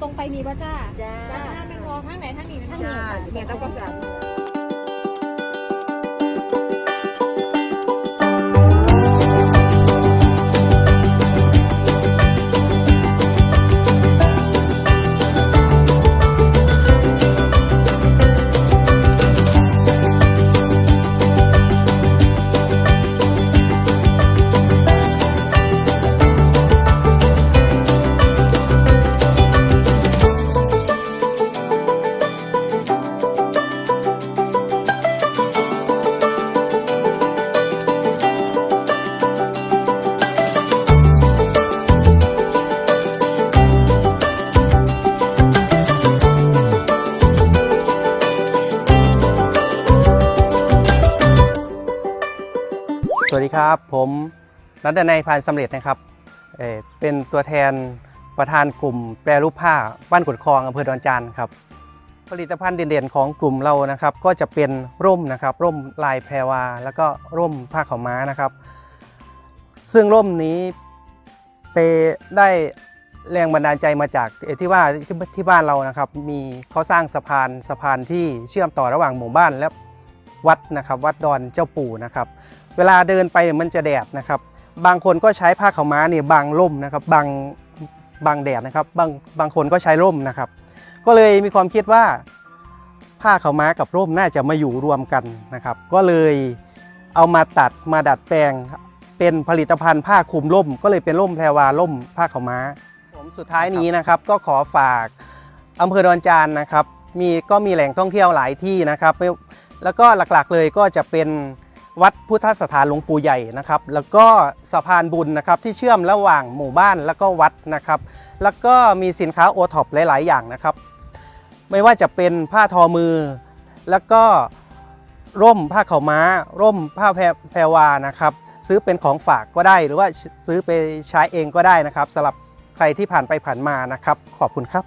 ตรงไปนี่ป่ะจ้าจ้าจ้าทางเป็นวอทางไหนทางนี้เป็นทางจ้านี้ค่ะแม่ต้องก็สา วัสดีครับ ผมนัดนัยพานสำเร็จนะครับเเป็นตัวแทนประธานกลุ่มแปรรูปผ้าบ้านกุดคลองอำเภอดอนจานครับ ผลิตภัณฑ์เด่นๆของกลุ่มเรานะครับ ก็จะเป็นร่มนะครับ ร่มลายแพรวา แล้วก็ร่มผ้าขาวม้านะครับ ซึ่งร่มนี้ไปได้แรงบันดาลใจมาจากที่ว่าที่บ้านเรานะครับ มีเขาสร้างสะพานสะพานที่เชื่อมต่อระหว่างหมู่บ้านและวัดนะครับ วัดดอนเจ้าปู่นะครับ เวลาเดินไปเนี่ยมันจะแดดนะครับ บางคนก็ใช้ผ้าขาวม้าเนี่ยบังร่มนะครับบังบังแดดนะครับ บางบางคนก็ใช้ร่มนะครับ ก็เลยมีความคิดว่าผ้าขาวม้ากับร่มน่าจะมาอยู่รวมกันนะครับ ก็เลยเอามาตัดมาดัดแปลงเป็นผลิตภัณฑ์ผ้าคลุมร่ม ก็เลยเป็นร่มแพรวาร่มผ้าขาวม้า ผมสุดท้ายนี้นะครับ ก็ขอฝากอำเภอดอนจานนะครับ มีก็มีแหล่งท่องเที่ยวหลายที่นะครับ แล้วก็หลักๆเลยก็จะเป็น วัดพุทธสถานหลวงปู่ใหญ่นะครับ แล้วก็สะพานบุญนะครับที่เชื่อมระหว่างหมู่บ้านแล้วก็วัดนะครับ แล้วก็มีสินค้าโอท็อปหลาย ๆ อย่างนะครับ ไม่ว่าจะเป็นผ้าทอมือ แล้วก็ร่มผ้าเขาม้า ร่มผ้าแพรวานะครับ ซื้อเป็นของฝากก็ได้ หรือว่าซื้อไปใช้เองก็ได้นะครับสำหรับใครที่ผ่านไปผ่านมานะครับ ขอบคุณครับ